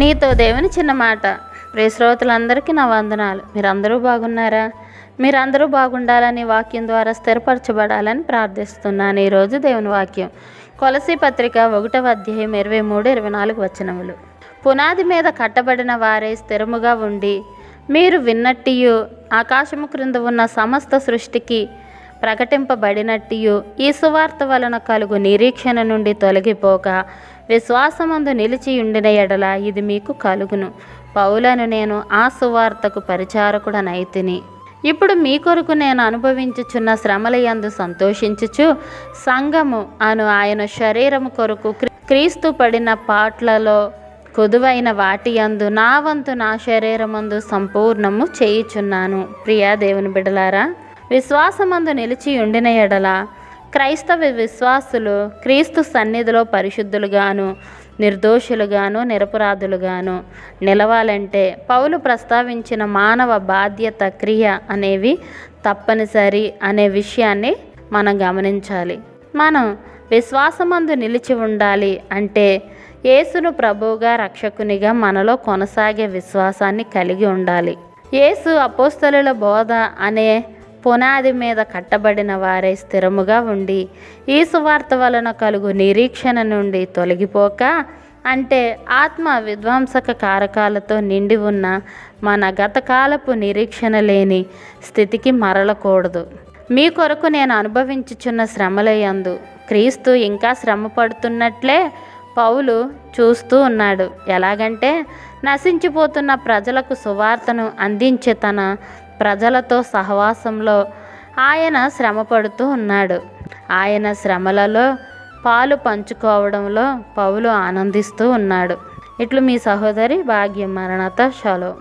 నీతో దేవుని చిన్న మాట. ప్రియ శ్రోతలందరికీ నా వందనాలు. మీరందరూ బాగున్నారా? మీరందరూ బాగుండాలని వాక్యం ద్వారా స్థిరపరచబడాలని ప్రార్థిస్తున్నాను ఈరోజు దేవుని వాక్యం. కొలసి పత్రిక ఒకటవ అధ్యాయం ఇరవై మూడు ఇరవై నాలుగు వచనములు. పునాది మీద కట్టబడిన వారే స్థిరముగా ఉండి మీరు విన్నట్టియు ఆకాశము క్రింద ఉన్న సమస్త సృష్టికి ప్రకటింపబడినట్టియు ఈ సువార్త వలన కలుగు నిరీక్షణ నుండి తొలగిపోక విశ్వాసమందు నిలిచి ఉండిన ఎడల ఇది మీకు కలుగును. పౌలను నేను ఆ సువార్తకు పరిచారకుడనైతిని. ఇప్పుడు మీ కొరకు నేను అనుభవించుచున్న శ్రమలయందు సంతోషించుచు సంఘము అను ఆయన శరీరము కొరకు క్రీస్తు పడిన పాట్లలో కొదువైన వాటి యందు నా వంతు నా శరీరమందు సంపూర్ణము చేయుచున్నాను. ప్రియా దేవుని బిడలారా విశ్వాసమందు నిలిచి ఉండిన ఎడల క్రైస్తవ విశ్వాసులు క్రీస్తు సన్నిధిలో పరిశుద్ధులుగాను నిర్దోషులుగాను నిరపరాధులుగాను నిలవాలంటే పౌలు ప్రస్తావించిన మానవ బాధ్యత క్రియ అనేవి తప్పనిసరి అనే విషయాన్ని మనం గమనించాలి. మనం విశ్వాసమందు నిలిచి ఉండాలి అంటే యేసును ప్రభువుగా రక్షకునిగా మనలో కొనసాగే విశ్వాసాన్ని కలిగి ఉండాలి. యేసు అపోస్తలుల బోధ అనే పునాది మీద కట్టబడిన వారే స్థిరముగా ఉండి ఈ సువార్త వలన కలుగు నిరీక్షణ నుండి తొలగిపోక అంటే ఆత్మ విధ్వంసక కారకాలతో నిండి ఉన్న మన గతకాలపు నిరీక్షణ లేని స్థితికి మరలకూడదు. మీ కొరకు నేను అనుభవించుచున్న శ్రమలయందు క్రీస్తు ఇంకా శ్రమ పడుతున్నట్లే పౌలు చూస్తూ ఉన్నాడు. ఎలాగంటే నశించిపోతున్న ప్రజలకు సువార్తను అందించే తన ప్రజలతో సహవాసంలో ఆయన శ్రమ పడుతూ ఉన్నాడు. ఆయన శ్రమలలో పాలు పంచుకోవడంలో పౌలు ఆనందిస్తూ ఉన్నాడు. ఇట్లు మీ సహోదరి భాగ్యం మరణత షలో.